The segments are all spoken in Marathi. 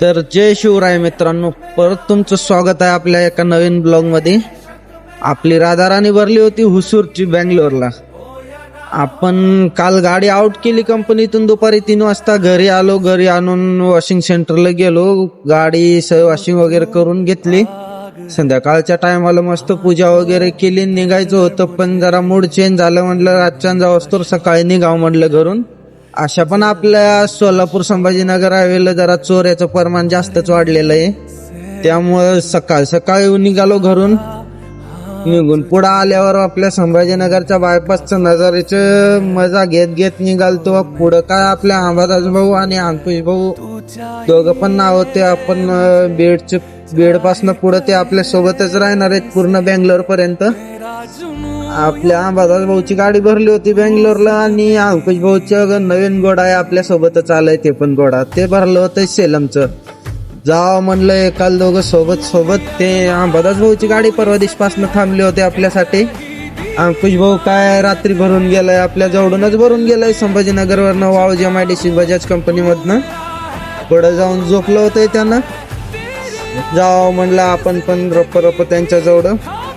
तर जय शिवराय मित्रांनो परत तुमचं स्वागत आहे आपल्या एका नवीन ब्लॉगमध्ये. आपली राधाराणी भरली होती हुसूरची बँगलोरला. आपण काल गाडी आउट केली कंपनीतून दुपारी तीन वाजता. घरी आलो घरी आणून वॉशिंग सेंटरला गेलो. गाडी स वॉशिंग वगैरे करून घेतली. संध्याकाळच्या टायमाला मस्त पूजा वगैरे केली. निघायचं होतं पण जरा मूड चेंज झालं म्हटलं रातच्या जाऊ तर सकाळी निघाव म्हटलं घरून. अशा पण आपल्या सोलापूर संभाजीनगर हायवेला जरा चोऱ्याचं प्रमाण जास्तच वाढलेलं आहे. त्यामुळं सकाळ सकाळी निघालो घरून. निघून पुढं आल्यावर आपल्या संभाजीनगरच्या बायपासचं नजारेचं मजा घेत घेत निघालतो. पुढं काय आपल्या अंबादास भाऊ आणि अंकुश भाऊ दोघं पण नाव होते आपण बीडचे बीडपासनं पुढं ते आपल्या सोबतच राहणार आहेत पूर्ण बँगलोर पर्यंत आपल्या अंबादास भाऊची गाडी भरली होती बेंगलोरला आणि अंकुश भाऊचं नवीन घोडा आहे आपल्या सोबतच आलंय ते पण घोडा. ते भरलं होतं सेलमचं. जावं म्हणलं एकाल दोघं सोबत सोबत ते अंबादास भाऊची गाडी परवा दिवसपासून थांबली होती आपल्यासाठी. अंकुश भाऊ काय रात्री भरून गेलाय आपल्या जवळूनच भरून गेलाय संभाजीनगरवरनं वावज M I D C Bajaj कंपनीमधनं. पुढं जाऊन झोपलं होतं त्यानं. जावं म्हणलं आपण पण रप्प रप्प त्यांच्या जवळ.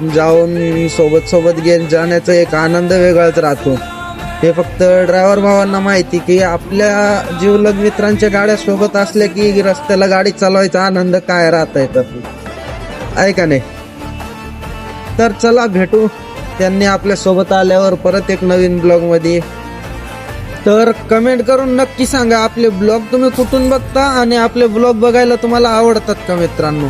जाऊन सोबत सोबत घेत जाण्याचा एक आनंद वेगळाच राहतो. हे फक्त ड्रायव्हर भावांना माहिती की आपल्या जीवलग मित्रांच्या गाड्या सोबत असल्या की रस्त्याला गाडी चालवायचा आनंद काय राहत आहे आहे का नाही? तर चला भेटू. त्यांनी आपल्यासोबत आल्यावर परत एक नवीन ब्लॉगमध्ये. तर कमेंट करून नक्की सांगा आपले ब्लॉग तुम्ही कुठून बघता आणि आपले ब्लॉग बघायला तुम्हाला आवडतात का मित्रांनो?